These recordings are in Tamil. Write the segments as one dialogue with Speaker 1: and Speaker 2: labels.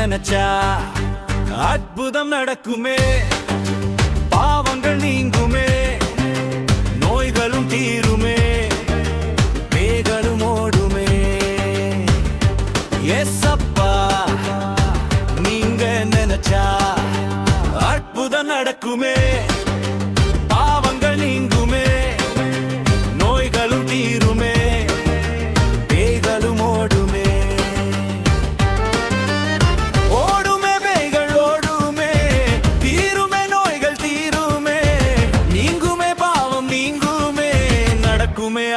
Speaker 1: நினைச்சா அற்புதம் நடக்குமே. பாவங்கள் நீங்குமே. நோய்களும் தீருமே. பேகளும் ஓடுமே. எஸ் அப்பா நீங்க நினைச்சா அற்புதம் நடக்குமே.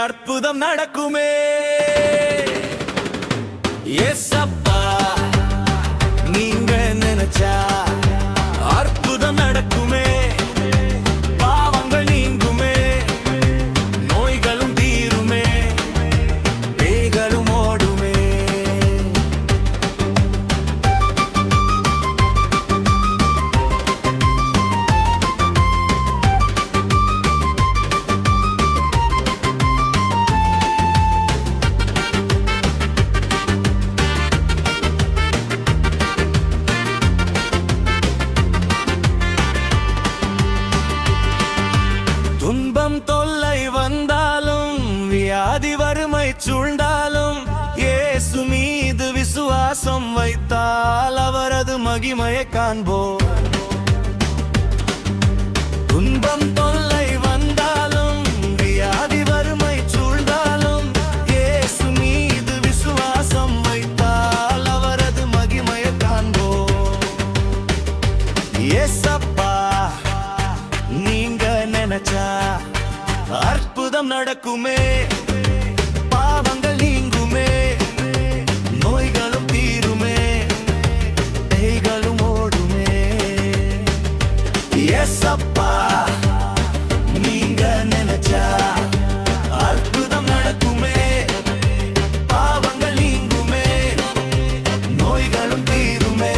Speaker 1: அற்புதம் நடக்குமே. எஸ் சூழ்ந்தாலும் ஏசு மீது விசுவாசம் வைத்தால் அவரது மகிமையை காண்போம். துன்பம் தொல்லை வந்தாலும் வியாதி வறுமை சூழ்ந்தாலும் ஏசு மீது விசுவாசம் வைத்தால் அவரது மகிமையை காண்போம். ஏசப்பா நீங்க நினைச்சா அற்புதம் நடக்குமே. ஏசப்பா நீங்க நினைச்சா அற்புதம் நடக்குமே. பாவங்கள் நீங்குமே நோய்களும் தீருமே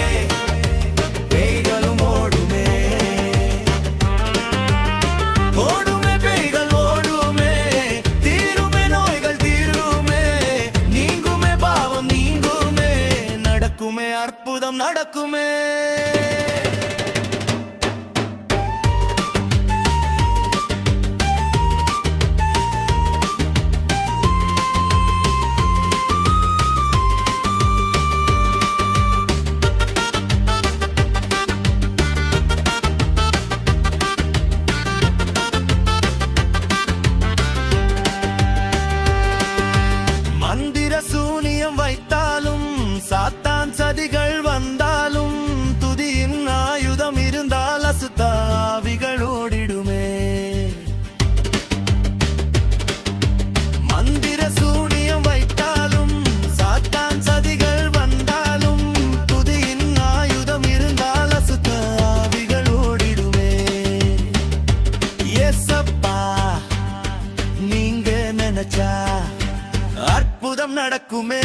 Speaker 1: பேய்களும் ஓடுமே. ஓடுமே பேய்கள் ஓடுமே தீருமே நோய்கள் தீருமே. நீங்குமே பாவம் நீங்குமே நடக்குமே அற்புதம் நடக்குமே. அற்புதம் நடக்குமே.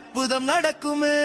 Speaker 1: அற்புதம் நடக்குமே.